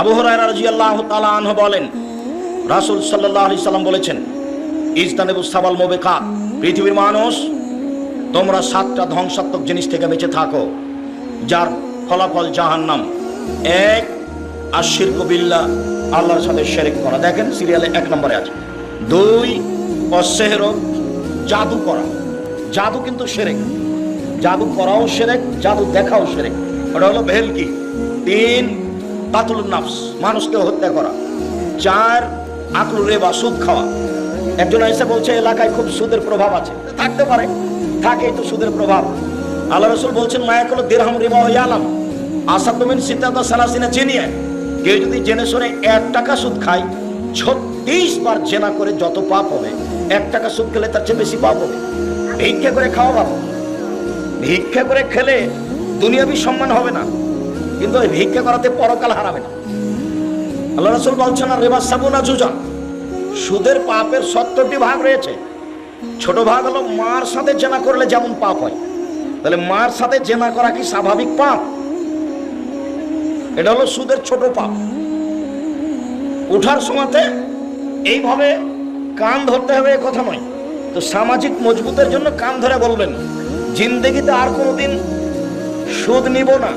আবু হুরায়রা রাদিয়াল্লাহু তাআলা বলেন, রাসূল সাল্লাল্লাহু আলাইহি সাল্লাম বলেছেন ইজতানিবুস সাবাল মুবিকাত পৃথিবীর মানুষ, তোমরা সাতটা ধ্বংসাত্মক জিনিস থেকে বেঁচে থাকো, যার ফলাফল জাহান্নাম। এক আশির কবিল্লা আল্লাহর সাথে শেরেক করা। দেখেন, সিরিয়ালে এক নম্বরে আছে। দুই, অসেহর, জাদু করা। জাদু কিন্তু সেরেক জাদু করাও সেরেক জাদু দেখাও সেরেক ওটা হলো ভেলকি। তিন নাফস, মানুষকে হত্যা করা চার আকলু রেবা, সুদ খাওয়া। একজন এসে বলছে, এলাকায় খুব সুদের প্রভাব আছে। থাকতে পারে, থাকেই তো সুদের প্রভাব। আল্লাহ রসুল বলছেন, মায়া কোনো দেড়হাম রিবা হয়ে আলাম আসাদ তুমিন সীতাদা সালাসিনা চিনিয়ে কেউ যদি জেনে শুনে, এক টাকা সুদ খায়, ছত্রিশ বার জেনা করে যত পাপ হবে, এক টাকা সুদ খেলে তার চেয়ে বেশি পাপ হবে। ভিক্ষা করে খাওয়া বাবা ভিক্ষা করে খেলে দুনিয়াবি সম্মান হবে না। কিন্তু ওই ভিক্ষা করাতে পরকাল হারাবে না। আল্লাহ রসুল বলছেন, আর রেবা সাবুনা জুজা সুদের পাপের সত্তরটি ভাগ রয়েছে। ছোট ভাগ হলো মার সাথে জেনা করলে যেমন পাপ হয়। তাহলে মার সাথে জেনা করা কি স্বাভাবিক পাপ? এটা হলো সুদের ছোট পাপ। ওঠার সময়তে এইভাবে কান ধরতে হবে কথা নয়। তো সামাজিক মজবুতের জন্য কান ধরে বলবেন, জিন্দেগিতে আর কোনোদিন সুদ নিব না।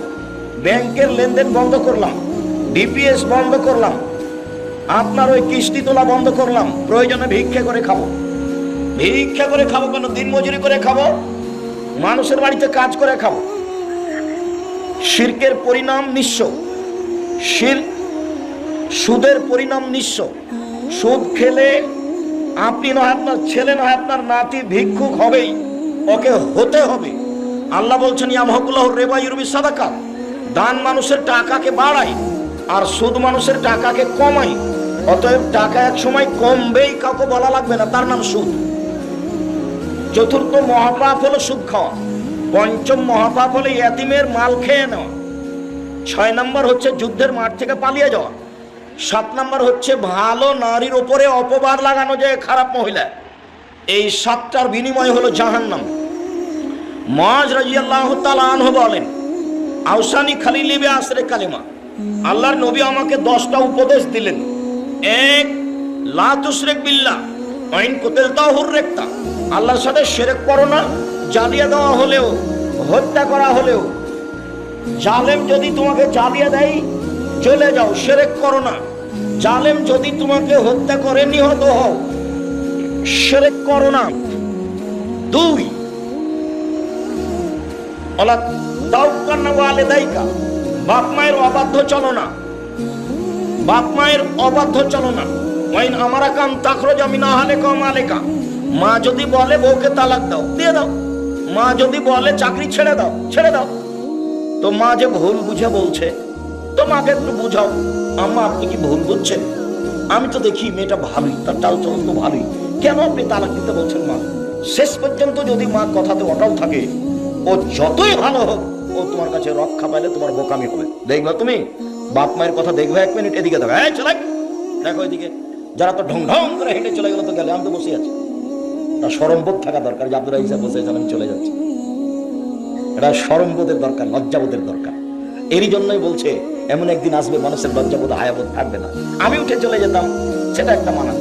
ব্যাংকের লেনদেন বন্ধ করলাম, ডিপিএস বন্ধ করলাম, আপনার ওই কিস্তি তোলা বন্ধ করলাম, প্রয়োজনে ভিক্ষা করে খাব। ভিক্ষা করে খাব কেন? দিন মজুরি করে খাব? মানুষের বাড়িতে কাজ করে খাব। শির্কের পরিণাম নিঃস্ব। শির সুদের পরিণাম নিঃস্ব। সুদ খেলে আপনি নয়, আপনার ছেলে নয়, আপনার নাতি ভিক্ষুক হবেই। ওকে হতে হবে। আল্লাহ বলছেন, ইয়ামহকুল্লাহ রেবা ইউরবি সাদাকা দান মানুষের টাকাকে বাড়ায় আর সুদ মানুষের টাকাকে কমায়। অতএব টাকা এক সময় কমবেই, কাউকে বলা লাগবে না, তার নাম সুদ। চতুর্থ মহাপাপ হলো সুদ খাওয়া। পঞ্চম মহাপাপ হলো ইয়াতিমের মাল খেয়ে নেওয়া। ছয় নম্বর হচ্ছে যুদ্ধের মাঠ থেকে পালিয়ে যাওয়া। সাত নম্বর হচ্ছে ভালো নারীর ওপরে অপবাদ লাগানো যায় খারাপ মহিলা। এই সাতটার বিনিময় হলো জাহান্নাম। মাজ রাজিয়াল্লাহ তালানহ বলেন আউসানি খালি লিবে আসরে কালিমা। আল্লাহর নবী আমাকে দশটা উপদেশ দিলেন। এক, লা তুশরিক বিল্লাহ। আইন কোতেল তাহুর রেক্তা। আল্লাহর সাথে শিরক করো না জ্বালিয়ে দেওয়া হলেও, হত্যা করা হলেও। জালেম যদি তোমাকে জ্বালিয়ে দেয়, চলে যাও সেরেক করো না। জালেম যদি তোমাকে হত্যা করে, নিহত হও সেরেক করো না। দুই অলা তাওকান্না ওয়ালে দাইকা বাপ মায়ের অবাধ্য চলো না। বাপ মায়ের অবাধ্য চলো না। ওয়াইন আমারা কাম তাখরজ আমি না হালে কম আলেকা মা যদি বলে বউকে তালাক দাও, দিয়ে দাও। মা যদি বলে চাকরি ছেড়ে দাও ছেড়ে দাও। তো মা যে ভুল বুঝে বলছে, তো মাকে একটু বুঝাও। আম্মা, আপনি কি ভুল বুঝছেন? আমি তো দেখি মেয়েটা ভালোই, তার চাল চলন তো ভালোই। কেন আপনি তালাক দিতে বলছেন মা? শেষ পর্যন্ত যদি মা কথাতে অটল থাকে, ও যতই ভালো হোক ও তোমার কাছে রক্ষা পাইলে তোমার বোকামি হবে। দেখবা তুমি? বাপ মায়ের কথা দেখবে এক মিনিট এদিকে দেখো। এই চলে দেখো এদিকে। যারা তো ঢং ঢং করে হেঁটে চলে গেল তো গেলে আমি তো বসে আছি। তা সরম্বোধ থাকা দরকার যে আব্দুল হিসাব বসে আছেন, আমি চলে যাচ্ছি। এটা সরম্বোধের দরকার লজ্জাবোধের দরকার। এরই জন্যই বলছে এমন একদিন আসবে মানুষের লজ্জাবোধ হায়াবোধ থাকবে না। আমি উঠে চলে যেতাম সেটা একটা মানা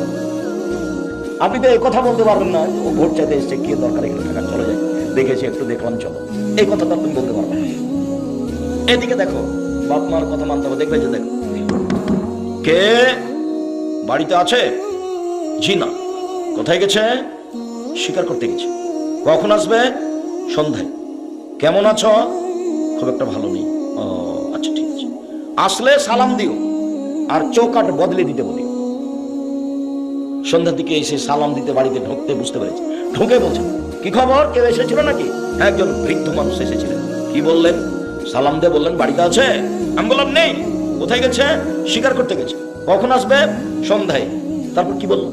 আপনি তো এই কথা বলতে পারবেন না ও ভোট চাইতে এসছে কি দরকার এগুলো টাকা চলে যায় দেখেছি, একটু দেখলাম, চলো। এই কথা তো আপনি বলতে পারবেন না। এদিকে দেখো, বাপ মার কথা মানতে হবে, দেখবে যে দেখো। কে বাড়িতে আছে? জি না কোথায় গেছে? স্বীকার করতে গেছে। কখন আসবে? সন্ধ্যায়। কেমন আছো? খুব একটা ভালো নেই। আচ্ছা ঠিক আছে। আসলে সালাম দিও, আর চৌকাট বদলে দিতে বলি। সন্ধ্যার দিকে এসে সালাম দিতে বাড়িতে ঢুকতে বুঝতে পেরেছি। ঢুকে বলছেন কি খবর? কেউ এসেছিল নাকি? একজন বৃদ্ধ মানুষ এসেছিলেন কি বললেন? সালাম দে বললেন, বাড়িতে আছে? আমি বললাম, নেই। কোথায় গেছে? স্বীকার করতে গেছে। কখন আসবে? সন্ধ্যায়। তারপর কি বলল?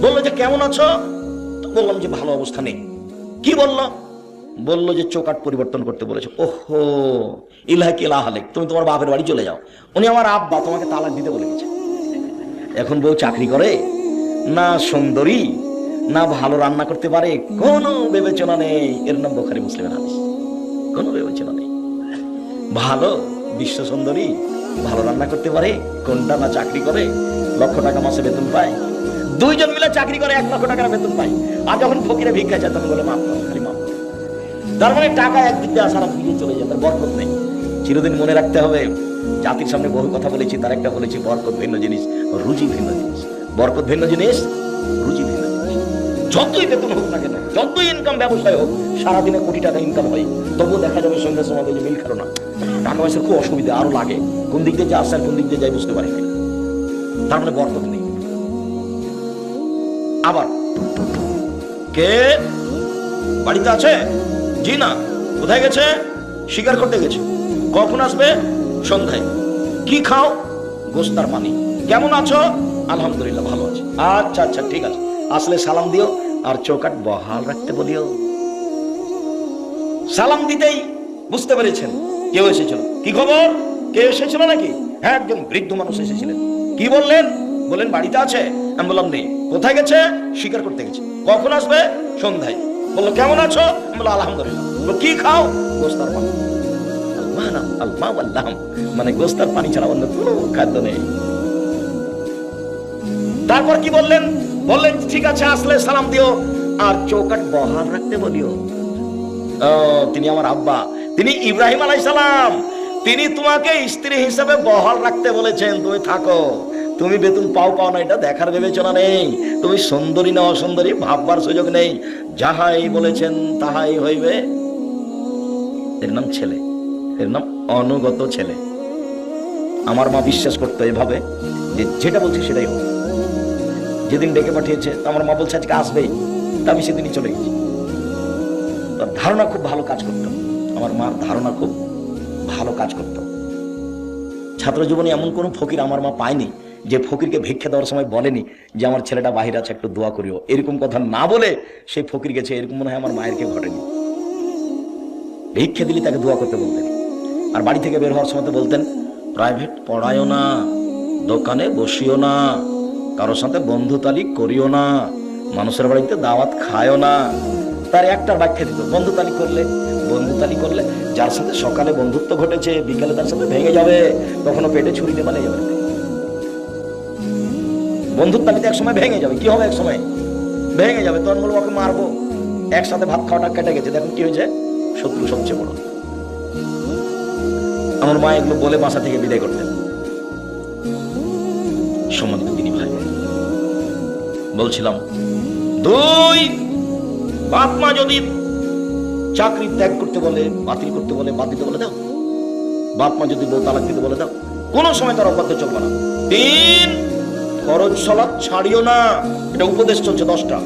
বলল যে, কেমন আছো? বললাম যে, ভালো অবস্থা নেই। কি বলল? বলল যে চোকাট পরিবর্তন করতে বলেছে। ওহো! ইলাহ কি লাহালেক তুমি তোমার বাপের বাড়ি চলে যাও। উনি আমার আব্বা, তোমাকে তালাক দিতে বলে গেছে এখন বউ চাকরি করে? না, সুন্দরী। না ভালো রান্না করতে পারে, কোনো বিবেচনা নেই। এর নাম বোখারি মুসলিমের হাদিস। কোনো বিবেচনা নেই। ভালো বিশ্ব সুন্দরী ভালো রান্না করতে পারে, কোনটা না চাকরি করে, লক্ষ টাকা মাসে বেতন পায়। দুইজন মিলে চাকরি করে, এক লক্ষ টাকার বেতন পায়। আর যখন ফকিরে ভিক্ষা চায়, তখন বলে, মাফ খালি মাফ তার মানে টাকা একদিক দিয়ে আসার দিকে চলে যায়, তার বরকত নেই। চিরদিন মনে রাখতে হবে, জাতির সামনে বহু কথা বলেছি, তার একটা বলেছি, বরকত ভিন্ন জিনিস রুচি ভিন্ন জিনিস। বরকত ভিন্ন জিনিস জিনিস যতই বেতন হোক না কেন, যতই ইনকাম ব্যবসায় হোক, সারাদিনে কোটি টাকা ইনকাম হয়। তবুও দেখা যাবে সময় যে মিল খেলো না। টাকা পয়সার খুব অসুবিধা, আরও লাগে। কোন দিক দিয়ে যে আসছে কোন দিক দিয়ে যাই বুঝতে পারি। তার মানে বরকত নেই। আবার, কে বাড়িতে আছে? জি না, কোথায় গেছে? শিকার করতে গেছে। কখন আসবে? সন্ধ্যায়। কি খাও? গোস্তার পানি। কেমন আছো? আলহামদুলিল্লাহ, ভালো আছে। আচ্ছা আচ্ছা ঠিক আছে। আসলে সালাম দিও। আর চৌকাট বহাল রাখতে বলিও। সালাম দিতেই বুঝতে পেরেছেন কেউ এসেছিল কি খবর? কেউ এসেছিল নাকি? হ্যাঁ একজন বৃদ্ধ মানুষ এসেছিলেন। কি বললেন? বললেন বাড়িতে আছে? আমি বললাম নেই। কোথায় গেছে? শিকার করতে গেছে। কখন আসবে? সন্ধ্যায়। বলল কেমন আছো? আমি বললাম আলহামদুলিল্লাহ। বলল, কি খাও? গোস্তার পানি। আল্লাহ মানে গোস্তার পানি ছাড়া অন্য কোনো খাদ্য নেই। তারপর কি বললেন? বললেন ঠিক আছে, আসলে সালাম দিও। আর চৌকাট বহাল রাখতে বলিও। তিনি আমার আব্বা। তিনি ইব্রাহিম আলাই সালাম। তিনি তোমাকে স্ত্রী হিসাবে বহাল রাখতে বলেছেন। তুমি থাকো। তুমি বেতন পাও পাও না, এটা দেখার বিবেচনা নেই। তুমি সুন্দরী না অসুন্দরী, ভাববার সুযোগ নেই। যাহাই বলেছেন, তাহাই হইবে। এর নাম ছেলে। এর নাম অনুগত ছেলে। আমার মা বিশ্বাস করতো এভাবে। যে যেটা বলছি সেটাই হবে। যেদিন ডেকে পাঠিয়েছে আমার মা বলছে, আজকে আসবেই। তা আমি সেদিনই চলে গেছি। তার ধারণা খুব ভালো কাজ করত। আমার মার ধারণা খুব ভালো কাজ করত। ছাত্র জীবনে এমন কোনো ফকির আমার মা পায়নি, যে ফকিরকে ভিক্ষা দেওয়ার সময় বলেনি যে, আমার ছেলেটা বাহির আছে, একটু দোয়া করিও। এরকম কথা না বলে সেই ফকির গেছে, এরকম মনে হয় আমার মায়ের কে ঘটেনি। ভিক্ষা দিলে তাকে দোয়া করতে বলতেন। আর বাড়ি থেকে বের হওয়ার সময় তো বলতেন, প্রাইভেট পড়ায়ও না, দোকানে বসিও না। কারোর সাথে বন্ধুতালি করিও না, মানুষের বাড়িতে দাওয়াত খায়ও না। তার একটার ব্যাখ্যা দিত বন্ধুতালি করলে বন্ধুতালি করলে যার সাথে সকালে বন্ধুত্ব ঘটেছে, বিকালে তার সাথে ভেঙে যাবে, কখনো পেটে ছুরি দিয়ে পালিয়ে যাবে বন্ধুত্বালিতে এক সময় ভেঙে যাবে, কি হবে এক সময়? ভেঙে যাবে, তখন বলব, ওকে মারবো। একসাথে ভাত খাওয়াটা কেটে গেছে দেখুন কি হয়েছে? শত্রু সবচেয়ে বড়। আমার মা এগুলো বলে বাসা থেকে বিদায় করতেন। সম্মানিত তিনি ভাই। বলছিলাম, দুই বাপ মা যদি চাকরি ত্যাগ করতে বলে, বাতিল করতে বলে, বাদ দিতে বলে দাও। বাপ মা যদি তালাক দিতে বলে দাও, কোনো সময় তার অবাধ্য চলবে না। তিন, ফরজ সলাপ ছাড়িও না। এটা উপদেশ চলছে দশটা।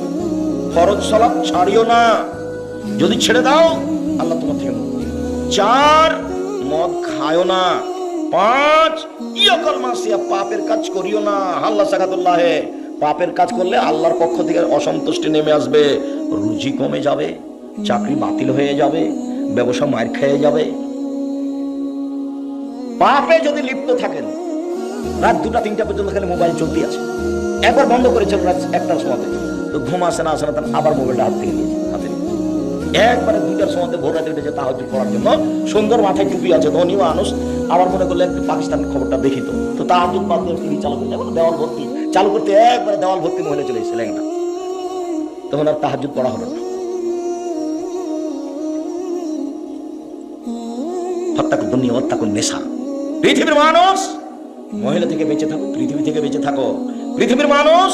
ফরজ সলাপ ছাড়িও না। যদি ছেড়ে দাও, আল্লাহ তোমার থেকে চার, মদ খায়ও না। পাঁচ, ইয়কল মাসিয়া, পাপের কাজ করিও না। আল্লাহ সাকাতুল্লাহ। পাপের কাজ করলে আল্লাহর পক্ষ থেকে অসন্তুষ্টি নেমে আসবে, রুজি কমে যাবে, চাকরি বাতিল হয়ে যাবে, ব্যবসা মার খেয়ে যাবে। পাপে যদি লিপ্ত থাকেন, রাত দুটা তিনটা পর্যন্ত খালি মোবাইল চলতে আছে। একবার বন্ধ করেছেন রাত একটার সময় তো ঘুম আসে না আসে না তখন আবার মোবাইলটা হাত থেকে নিয়েছে হাতে একবারে দুইটার সময় ভোর রাতে উঠেছে পড়ার জন্য। সুন্দর মাথায় টুপি আছে, ধনী মানুষ। আবার মনে করলে একটু পাকিস্তানের খবরটা দেখি তো। তো তাহাজ বাদ দিয়ে টিভি চালু করতে যেমন দেওয়াল ভর্তি। চালু করতে একবারে দেওয়াল ভর্তি মহিলা চলে এসেছে লেঙ্গা তখন আর তাহাজুদ পড়া হলো না। নেশা। পৃথিবীর মানুষ, মহিলা থেকে বেঁচে থাকো, পৃথিবী থেকে বেঁচে থাকো। পৃথিবীর মানুষ,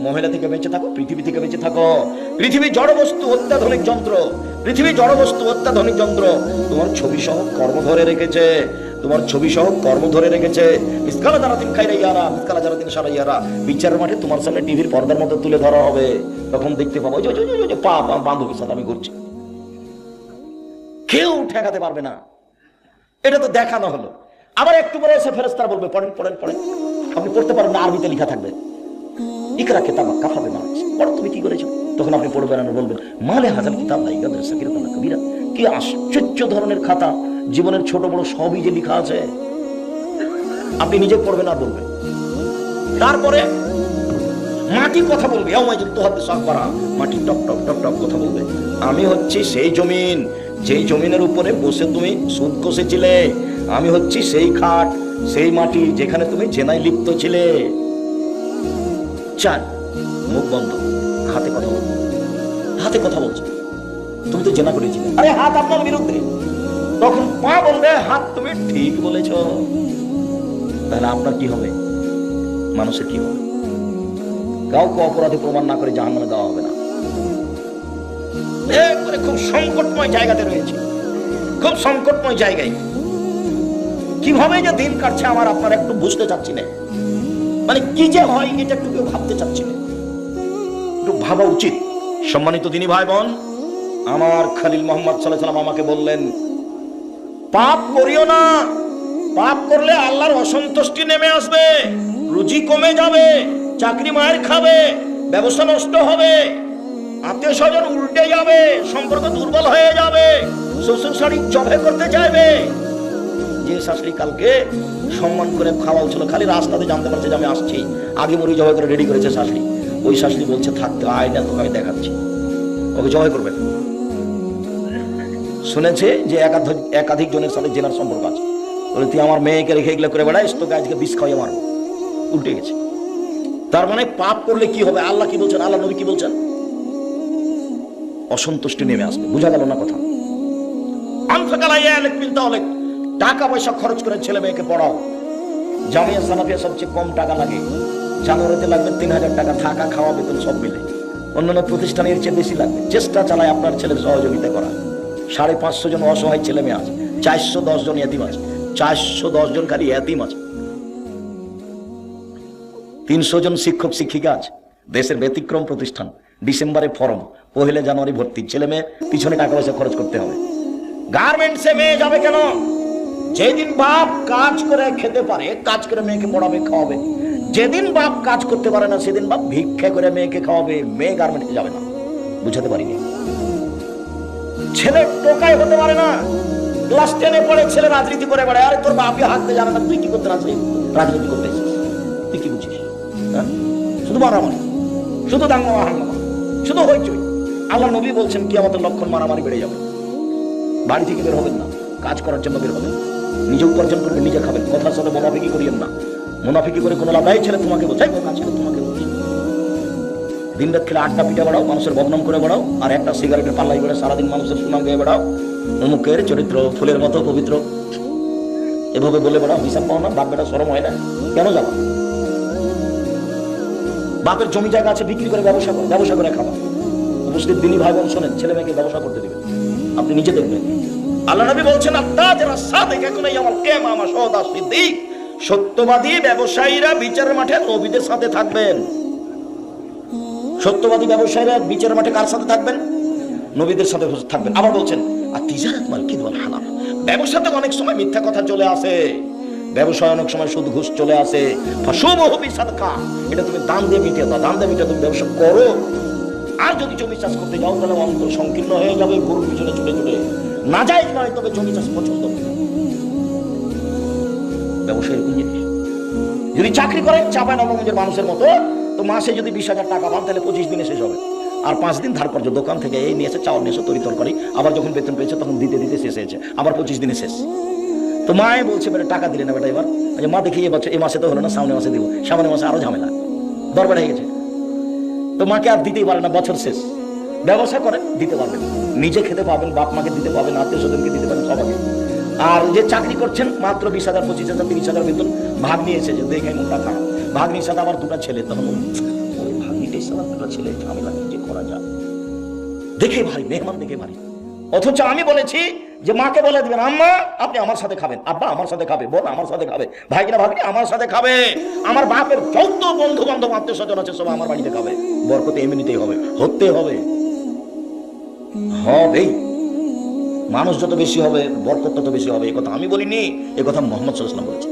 মহিলা থেকে বেঁচে থাকো, পৃথিবী থেকে বেঁচে থাকো। পৃথিবী জড়বস্তু অত্যাধুনিক যন্ত্র। পৃথিবী জড়বস্তু অত্যাধুনিক যন্ত্র। তোমার ছবি সহ কর্ম ধরে রেখেছে। তোমার ছবি সহ কর্ম ধরে রেখেছে। মিসকালা যারা দিন খাইরা ইয়ারা, মিসকালা যারা দিন সারা ইয়ারা। মাঠে তোমার সামনে টিভির পর্দার তুলে ধরা হবে। তখন দেখতে পাবো পা বান্ধবীর সাথে আমি ঘুরছি। কেউ ঠেকাতে পারবে না। এটা তো দেখানো হলো। আবার একটু পরে এসে ফেরেস্তারা বলবে, পড়েন পড়েন পড়েন। আপনি পড়তে পারবেন না, আরবিতে লেখা থাকবে। ইকরা কেতাব কাফাবে মানুষ পড়ো, তুমি কি করেছ? তখন আপনি পড়বেন আর বলবেন, মালে হাজার কিতাব কি আশ্চর্য ধরনের খাতা। জীবনের ছোট বড় সবই যে লেখা আছে, আপনি নিজে পড়বেন আর বলবেন। তারপরে মাটি কথা বলবে। করা মাটি টক টক টক টক কথা বলবে। আমি হচ্ছি সেই জমিন। যেই জমিনের উপরে বসে তুমি সুদ কষেছিলে, আমি হচ্ছি সেই খাট, সেই মাটি যেখানে তুমি জেনায় লিপ্ত ছিলে। চার, মুখ বন্ধ। হাতে কথা বলছো হাতে কথা বলছো। তুমি তো জেনা করেছিলে। আরে হাত আপনার বিরুদ্ধে। তখন পা বলবে, হাত তুমি ঠিক বলেছ। তাহলে আপনার কি হবে? মানুষের কি হবে? কাউকে অপরাধী প্রমাণ না করে জাহান্নামে দেওয়া হবে না। খুব সংকটময় জায়গাতে রয়েছে। খুব সংকটময় জায়গায়। কীভাবে যে দিন কাটছে আমার আপনার একটু বুঝতে চাচ্ছি না। মানে কি যে হয় এটা একটু কেউ ভাবতে চাচ্ছি না। একটু ভাবা উচিত। সম্মানিত দিনী ভাই বোন, আমার খালিল মোহাম্মদ সাল্লাহ সাল্লাম আমাকে বললেন পাপ করিও না। পাপ করলে আল্লাহর অসন্তুষ্টি নেমে আসবে, রুজি কমে যাবে, চাকরি মায়ের খাবে, ব্যবসা নষ্ট হবে আত্মীয় স্বজন উল্টে যাবে, সম্পর্ক দুর্বল হয়ে যাবে শ্বশুর শাড়ি জবে করতে চাইবে। যে শাশুড়ি কালকে সম্মান করে খাওয়া ছিল, খালি রাস্তাতে জানতে পারছে যে আমি আসছি, আগে মুড়ি জবাই করে রেডি করেছে শাশুড়ি। ওই শাশুড়ি বলছে থাকতে আয় না তোকে আমি দেখাচ্ছি। ওকে জবাই করবেন শুনেছে যে একাধিক জনের সাথে জেনার সম্পর্ক আছে। বলে, তুই আমার মেয়েকে রেখে এগুলো করে বেড়াইস? তোকে আজকে বিষ খাওয়াই মারবো। উল্টে গেছে। তার মানে পাপ করলে কি হবে? আল্লাহ কি বলছেন? আল্লাহ নবী কি বলছেন? অসন্তুষ্টি নেমে আসবে। বোঝা গেল না কথা। টাকা পয়সা খরচ করে ছেলে মেয়েকে পড়াও। জামিয়া সানাফিয়া সবচেয়ে কম টাকা লাগে। জানুয়ারিতে লাগবে তিন হাজার টাকা। থাকা, খাওয়া, বেতন সব মিলে। অন্যান্য প্রতিষ্ঠানের চেয়ে বেশি লাগবে। চেষ্টা চালায় আপনার ছেলের সহযোগিতা করা। সাড়ে পাঁচশো জন অসহায় ছেলে মেয়ে আছে, চারশো দশ জন এতিম আছে, চারশো দশ জন খালি এতিম আছে। তিনশো জন শিক্ষক শিক্ষিকা আছে, দেশের ব্যতিক্রম প্রতিষ্ঠান, ডিসেম্বরে ফর্ম, পহেলে জানুয়ারি ভর্তি, ছেলে মেয়ে পিছনে টাকা পয়সা খরচ করতে হবে। গার্মেন্টসে মেয়ে যাবে কেন? যেদিন বাপ কাজ করে খেতে পারে, কাজ করে মেয়েকে পড়াবে, খাওয়াবে। যেদিন বাপ কাজ করতে পারে না, সেদিন বাপ ভিক্ষা করে মেয়েকে খাওয়াবে, মেয়ে গার্মেন্টসে যাবে না। বুঝাতে পারিনি। ছেলে টোকাই হতে পারে না। ক্লাস টেনে পড়ে ছেলে রাজনীতি করে বেড়ায়। আরে তোর বাপি হাঁটতে জানে না, তুই কি করতে রাজনীতি রাজনীতি করতে তুই কি বুঝিস? হ্যাঁ? শুধু মারামারি। শুধু দাঙ্গা হাঙ্গামা শুধু হইচই। আল্লাহ নবী বলছেন কি আমাদের লক্ষণ মারামারি বেড়ে যাবে। বাড়ি থেকে বের হবেন না। কাজ করার জন্য বের হবেন। নিজে উপার্জন করবেন, নিজে খাবেন। কথার সাথে মোনাফিকি করিয়েন না। মোনাফিকি করে কোনো লাভ নাই। ছেলে তোমাকে বোঝাই কাজ করে তোমাকে বলছি দিন রাত খেলে আটটা পিঠা বাড়াও, মানুষের বদনাম করে বেড়াও, আর একটা সিগারেটের পাল্লাই বেড়ে সারাদিন মানুষের সুনাম গিয়ে বেড়াও। অমুকের চরিত্র ফুলের মতো পবিত্র। এভাবে বলে বেড়াও, হিসাব পাও না বাপ বেটা সরম হয় না। কেন যাবা? বাপের জমি জায়গা আছে, বিক্রি করে ব্যবসা করো, ব্যবসা করে খাবা। উপস্থিত দিনই ভাই বোন শোনেন, ছেলে মেয়েকে ব্যবসা করতে দিবেন। আপনি নিজে দেখবেন। আল্লাহ নবী বলছেন আত্মাজেরা সাদেক এখনই আমার কেমা আমার সদা সিদ্দিক। সত্যবাদী ব্যবসায়ীরা বিচারের মাঠে নবীদের সাথে থাকবেন। সত্যবাদী ব্যবসায়ীরা বিচার মাঠে কার সাথে থাকবেন? নবীদের সাথে থাকবেন। আবার বলছেন, আর তিজারাত মাল কি বল হালাল? ব্যবসাতে অনেক সময় মিথ্যা কথা চলে আসে। ব্যবসায় অনেক সময় সুদ ঘুষ চলে আসে। এটা তুমি দান দিয়ে মিটিয়ে দাও দান দিয়ে মিটিয়ে তুমি ব্যবসা করো। আর যদি জমি চাষ করতে যাও, তাহলে অন্তর সংকীর্ণ হয়ে যাবে, গরুর পিছনে ছুটে ছুটে। না যায় নয়, তবে জমি চাষ পছন্দ করবে ব্যবসা এরকম জিনিস। যদি চাকরি করেন চাপায় নবগঞ্জের মানুষের মতো তো মাসে যদি বিশ হাজার টাকা পান তাহলে পঁচিশ দিনে শেষ হবে। আর পাঁচ দিন ধার করছ দোকান থেকে এই নিয়েছে চাউল নিয়েছে তরি তরকারি আবার যখন বেতন পেয়েছে তখন দিতে দিতে শেষ হয়েছে আবার পঁচিশ দিনে শেষ। তো মায়ে বলছে বেটা টাকা দিলে না বেটা এবার? আচ্ছা, মা দেখি এবছর এই মাসে তো হলো না সামনে মাসে দিব সামনে মাসে আরও ঝামেলা। দরবার হয়ে গেছে। তো মাকে আর দিতেই পারে না বছর শেষ। ব্যবসা করেন দিতে পারবেন নিজে খেতে পাবেন বাপ মাকে দিতে পাবেন আত্মীয় স্বজনকে দিতে পারেন সবাইকে। আর যে চাকরি করছেন মাত্র বিশ হাজার পঁচিশ হাজার তিরিশ হাজার বেতন ভাগ নিয়েছে যে দেখে মনটা খারাপ। ভাগ নিয়ে সাথে আমার দুটা ছেলে তখন ওই ভাগ্নিটাই সাথে দুটা ছেলে ঝামেলা কি করা যায়? দেখে ভাই মেহমান দেখে ভাই অথচ আমি বলেছি যে মাকে বলে দিবেন, আম্মা, আপনি আমার সাথে খাবেন। আব্বা, আমার সাথে খাবে। বোন, আমার সাথে খাবে। ভাইকিনা ভাগ্নি, আমার সাথে খাবে। আমার বাপের যত বন্ধু বান্ধব আত্মীয় স্বজন আছে, সব আমার বাড়িতে খাবে। বরকত এমনিতেই হবে, হতে হবে। হবেই। মানুষ যত বেশি হবে, বরকত তত বেশি হবে। এ কথা আমি বলিনি, এ কথা মোহাম্মদ সাল্লাম বলেছে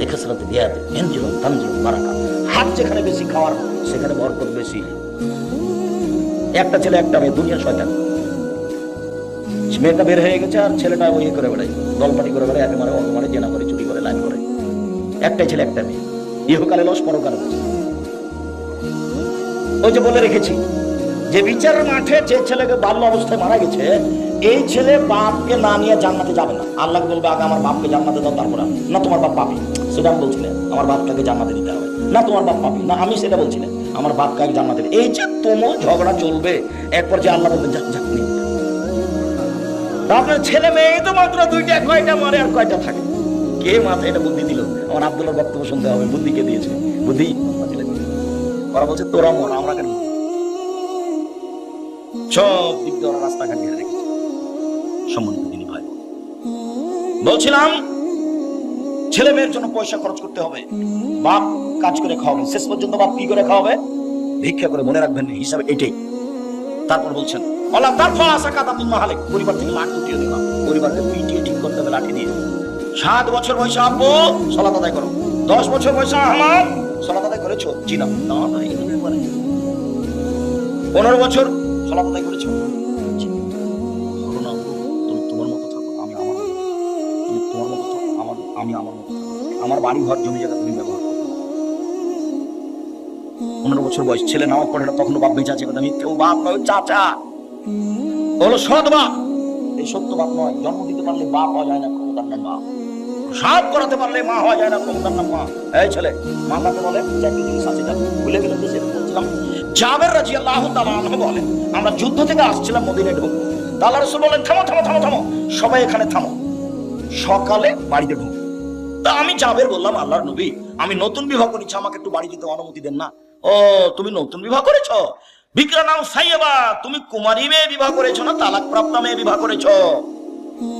দেখে সালাতে দেয়াতে এনজিলন তানজিলন বারাকা। হাত যেখানে বেশি খাওয়ার, সেখানে বরকত বেশি। একটা ছেলে, একটা মেয়ে, দুনিয়া শয়তান। মেয়েটা বের হয়ে গেছে আর ছেলেটা ওই করে বেড়ায়, দলপাটি করে বেড়ায় একে মারে অন্য মারে জেনা করে, চুরি করে, লাইন করে। একটাই ছেলে, একটা মেয়ে। ইহকালে লস, পরকালে ওই যে বলে রেখেছি, যে বিচারের মাঠে যে ছেলেকে বাল্য অবস্থায় মারা গেছে এই ছেলে বাপকে না নিয়ে জান্নাতে যাবে না। আল্লাহ বলবে, আগে আমার বাপকে জান্নাতে দাও, তারপর। না, তোমার বাপ পাপি। সেটা আমি বলছি না। আমার বাপটাকে জান্নাতে দিতে হবে। না, তোমার বাপ পাপি। না, আমি সেটা বলছি না। আমার বাপকে জান্নাতে এই যে তোমার ঝগড়া চলবে, এরপর যে আল্লাহ নিন। আপনার ছেলে মেয়ে তো মাত্র দুইটা, কয়টা মারে আর কয়টা থাকে? কে মাথায় এটা বুদ্ধি দিল? আমার আব্দুল্লার বক্তব্য শুনতে হবে, বুদ্ধি কে দিয়েছে? বুদ্ধি? ওরা বলছে, তোরা মর, আমরা কেন? সব দিক দিয়ে রাস্তাঘাট রেখেছে। সম্মানিত ভাই। বলছিলাম ছেলে মেয়ের জন্য পয়সা খরচ করতে হবে। বাপ কাজ করে খাওয়াবে। শেষ পর্যন্ত বাপ কি করে খাওয়াবে? ভিক্ষা করে মনে রাখবেন হিসাবে এটাই। তারপর বলছেন অলা তারপর আশা কাদা মাহালে। পরিবার থেকে লাঠি উঠিয়ে দেবা। পরিবারকে পিটিয়ে ঠিক করতে হবে লাঠি দিয়ে। সাত বছর বয়সে আব্বু সলাত আদায় করো। দশ বছর বয়সে আমার সলাত আদায় করেছ? জি না। না, পনেরো বছর সলাত আদায় করেছ? বাড়ি ঘর জমি জায়গা তুমি ব্যবহার পনেরো বছর বয়স, ছেলে নামাজ পড়ে না তখন বাপ বেঁচে আছে মিথ্যে ও বাপ নয় চাচা। হলো সৎ বাপ। এই সত্য বাপ নয়, জন্ম দিতে পারলে বাপ হওয়া যায় না ক্ষমতার নাম বাপ। সাপ করাতে পারলে মা হওয়া যায় না ক্ষমতার নাম মা এই ছেলে মা কাকে বলে চারটি জিনিস আছে ভুলে গেলাম যে সেটা বলছিলাম জাবের রাজি আল্লাহ তাআলা বলে, আমরা যুদ্ধ থেকে আসছিলাম মদিনায় ঢুকবো তা আল্লাহ রাসূল বলেন, থামো থামো থামো থামো। সবাই এখানে থামো। সকালে বাড়িতে ঢুকবো তা আমি জাবের বললাম, আল্লাহর নবী, আমি নতুন বিবাহ করেছি, আমাকে একটু বাড়ি যেতে অনুমতি দেন না। ও, তুমি নতুন বিবাহ করেছ? বিক্রা নাম সাইয়েবা, তুমি কুমারী মেয়ে বিবাহ করেছ না তালাক প্রাপ্ত মেয়ে বিবাহ করেছ?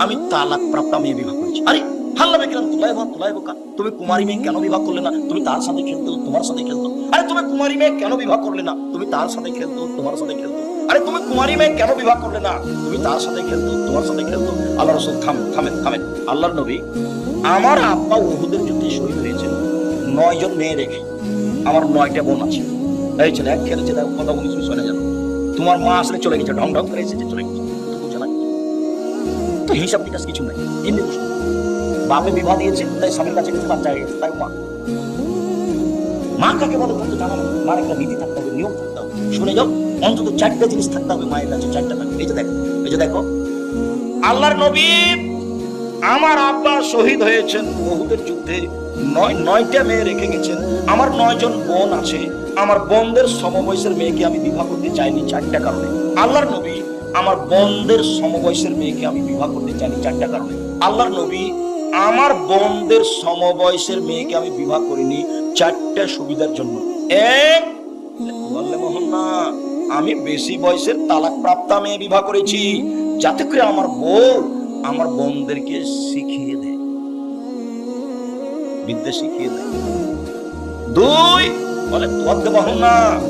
আমি তালাক প্রাপ্তা মেয়ে বিবাহ করেছি। আরে হাল্লা বিক্রাম তুলাই বা তুলাই বোকা তুমি কুমারী মেয়ে কেন বিবাহ করলে না? তুমি তার সাথে খেলতো, তোমার সাথে খেলতো। আরে তুমি কুমারী মেয়ে কেন বিবাহ করলে না? তুমি তার সাথে খেলতো, তোমার সাথে খেলতো। আরে তুমি কুমারী মেয়ে কেন বিবাহ করলে না? তুমি তার সাথে খেলতো, তোমার সাথে খেলতো। আল্লাহ রসুল থামেন থামেন থামেন। আল্লাহর নবী, আমার আব্বা উহুদের যুদ্ধে শহীদ হয়েছে নয় জন মেয়ে রেখে। আমার নয়টা বোন আছে। এই ছেলে, এক খেলেছে দেখো কথা বলিস শোনা জানো তোমার মা আসলে চলে গেছে, ঢং ঢং করে এসেছে, চলে গেছে। তো হিসাব নিকাশ কিছু নাই। এমনি বাপে বিবাহ দিয়েছে, তাই স্বামীর কাছে গেছে বাচ্চা হয়ে গেছে তাই মা। মা কাকে বলে তখন তো জানা না, মার একটা নীতি থাকতে হবে, নিয়ম থাকতে হবে। শুনে যাও, অন্তত চারটা জিনিস থাকতে হবে মায়ের কাছে, চারটা থাকবে এই যে দেখো, এই যে দেখো, আল্লাহর নবী আমার আব্বা শহীদ হয়েছেন বহুদের যুদ্ধে। নয়, নয়টা মেয়ে রেখে গেছেন। আমার নয় জন বোন আছে। আমার বোনদের সমবয়সের মেয়েকে আমি বিবাহ করতে চাইনি চারটা কারণে। আল্লাহর নবী আমার বোনদের সমবয়সের মেয়েকে আমি বিবাহ করতে চাইনি চারটা কারণে। আল্লাহর নবী আমার বোনদের সমবয়সের মেয়েকে আমি বিবাহ করিনি চারটা সুবিধার জন্য। এক না, আমি বেশি বয়সের তালাক প্রাপ্তা মেয়ে বিবাহ করেছি, যাতে করে আমার বউ আমার বোনদেরকে শিখিয়ে দেয়। বিদ্যা শিখিয়ে দেয়। দুই, বলে বহন না,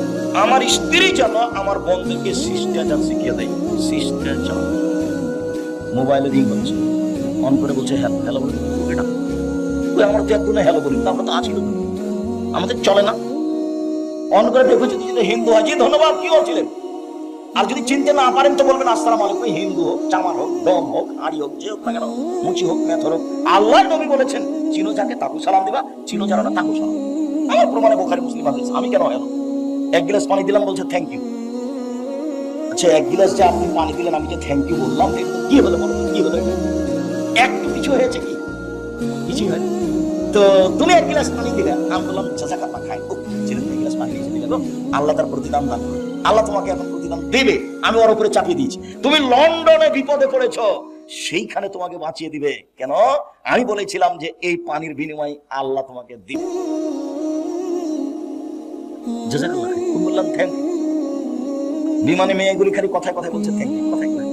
আমার স্ত্রী যেন আমার বোনদেরকে শিষ্টাচার শিখিয়ে দেয়। শিষ্টাচার। মোবাইলে রিং হচ্ছে অন করে বলছে হ্যালো হ্যালো বলে এটা। তুই আমার তো একটু হ্যালো বলি তো আমরা তো আছি আমাদের চলে না। অন করে দেখো যদি হিন্দু হয়। ধন্যবাদ, কি বলছিলেন? আর যদি চিনতে না পারেন তো বলবেন, আসসালাম আলাইকুম হিন্দু হোক চামার হোক, দম হোক, হাড়ি হোক, যে হোক না কেন, মুচি হোক মেথর হোক, আল্লাহ নবী বলেছেন, চিনো যাকে তাকু সালাম দিবা, চিনো যারা না তাকু সালাম আমার প্রমাণে বোখারি মুসলিম হাদিস, আমি কেন গেল এক গ্লাস পানি দিলাম, বলছে থ্যাংক ইউ আচ্ছা এক গ্লাস যে আপনি পানি দিলেন, আমি যে থ্যাংক ইউ বললাম, কি হলো বলো, কি হলো? একটু কিছু হয়েছে কি? কিছু হয়নি তো তুমি এক গ্লাস পানি দিলে, আমি বললাম, চাচা, কাপা খাই। ও তুমি এক গ্লাস পানি দিয়েছে দিলে আল্লাহ তার প্রতিদান দান করবে আল্লাহ তোমাকে এখন প্রতিদান দেবে। আমি ওর উপরে চাপিয়ে দিয়েছি। তুমি লন্ডনে বিপদে পড়েছো। সেইখানে তোমাকে বাঁচিয়ে দিবে। কেন? আমি বলেছিলাম যে এই পানির বিনিময়ে আল্লাহ তোমাকে দিবে। জাজাকাল্লাহ। বললাম থ্যাংক বিমানে মেয়েগুলি খালি কথায় কথায় বলছে থ্যাংক ইউ কথায়।